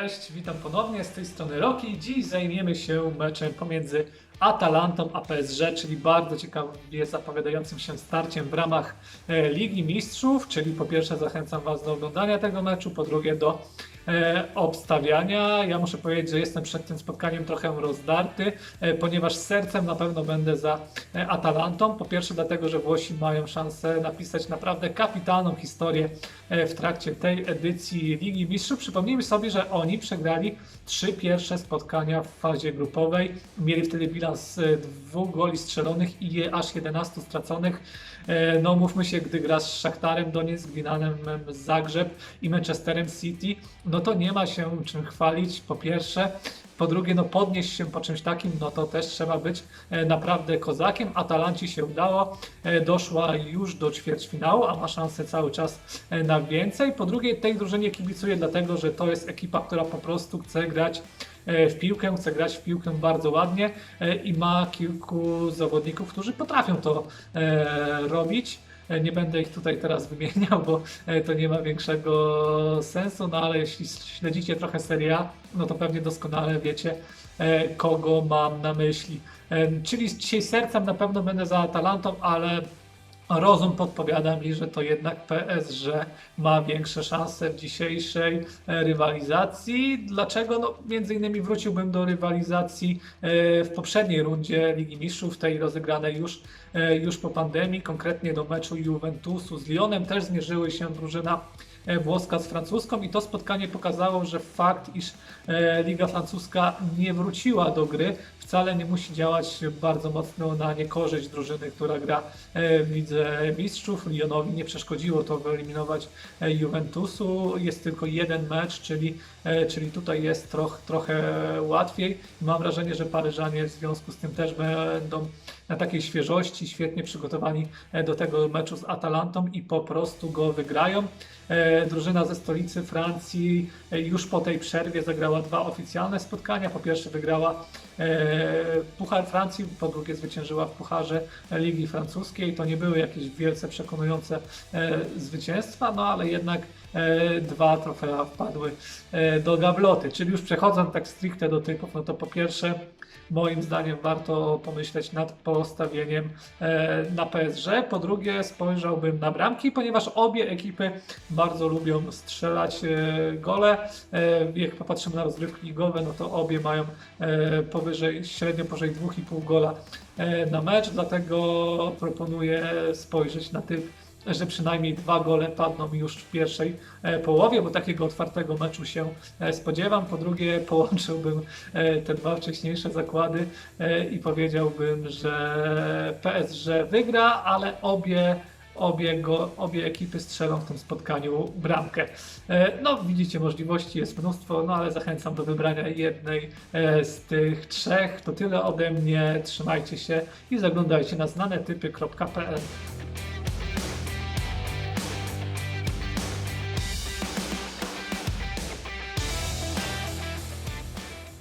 Cześć, witam ponownie z tej strony Roki. Dziś zajmiemy się meczem pomiędzy Atalantą a PSG, czyli bardzo ciekawie zapowiadającym się starciem w ramach e, Ligi Mistrzów. Czyli po pierwsze zachęcam Was do oglądania tego meczu, po drugie do e, obstawiania. Ja muszę powiedzieć, że jestem przed tym spotkaniem trochę rozdarty, e, ponieważ sercem na pewno będę za Atalantą. Po pierwsze dlatego, że Włosi mają szansę napisać naprawdę kapitalną historię w trakcie tej edycji Ligi Mistrzów. Przypomnijmy sobie, że oni przegrali trzy pierwsze spotkania w fazie grupowej. Mieli wtedy bilans e, dwóch goli strzelonych i aż 11 straconych. E, No mówmy się, gdy grasz z Szachtarem Donieck, Dinamem Zagrzeb i Manchesterem City, no to nie ma się czym chwalić po pierwsze. Po drugie, no podnieść się po czymś takim, no to też trzeba być e, naprawdę kozakiem. Atalanci się udało, doszła już do ćwierćfinału, a ma szansę cały czas na więcej. Po drugie, tej drużynie kibicuję dlatego, że to jest ekipa, która po prostu chce grać w piłkę, chce grać w piłkę bardzo ładnie e, i ma kilku zawodników, którzy potrafią to e, robić. E, Nie będę ich tutaj teraz wymieniał, bo e, to nie ma większego sensu, no ale jeśli śledzicie trochę Serie A, no to pewnie doskonale wiecie, e, kogo mam na myśli. E, Czyli dzisiaj sercem na pewno będę za Atalantą, ale rozum podpowiada mi, że to jednak PSG ma większe szanse w dzisiejszej e, rywalizacji. Dlaczego? No, między innymi wróciłbym do rywalizacji e, w poprzedniej rundzie Ligi Mistrzów, tej rozegranej już, e, już po pandemii, konkretnie do meczu Juventusu z Lyonem. Też zmierzyły się drużyna włoska z francuską i to spotkanie pokazało, że fakt, iż e, Liga Francuska nie wróciła do gry, wcale nie musi działać bardzo mocno na niekorzyść drużyny, która gra e, w Lidze Mistrzów. Lyonowi nie przeszkodziło to wyeliminować e, Juventusu. Jest tylko jeden mecz, czyli, e, czyli tutaj jest troch, trochę łatwiej. Mam wrażenie, że Paryżanie w związku z tym też będą na takiej świeżości, świetnie przygotowani e, do tego meczu z Atalantą i po prostu go wygrają. E, Drużyna ze stolicy Francji e, już po tej przerwie zagrała dwa oficjalne spotkania. Po pierwsze wygrała Puchar Francji, po drugie zwyciężyła w Pucharze Ligi Francuskiej. To nie były jakieś wielce przekonujące zwycięstwa, no ale jednak dwa trofea wpadły e, do gabloty. Czyli już przechodząc tak stricte do typów, no to po pierwsze moim zdaniem warto pomyśleć nad postawieniem e, na PSG. Po drugie spojrzałbym na bramki, ponieważ obie ekipy bardzo lubią strzelać e, gole. E, jak popatrzymy na rozgrywki ligowe, no to obie mają e, powyżej, średnio powyżej 2,5 gola e, na mecz, dlatego proponuję spojrzeć na typ że przynajmniej dwa gole padną już w pierwszej e, połowie, bo takiego otwartego meczu się e, spodziewam. Po drugie, połączyłbym e, te dwa wcześniejsze zakłady i powiedziałbym, że PSG wygra, ale obie Obie, go, obie ekipy strzelą w tym spotkaniu bramkę. No, widzicie, możliwości jest mnóstwo, no ale zachęcam do wybrania jednej z tych trzech. To tyle ode mnie. Trzymajcie się i zaglądajcie na znanetypy.pl.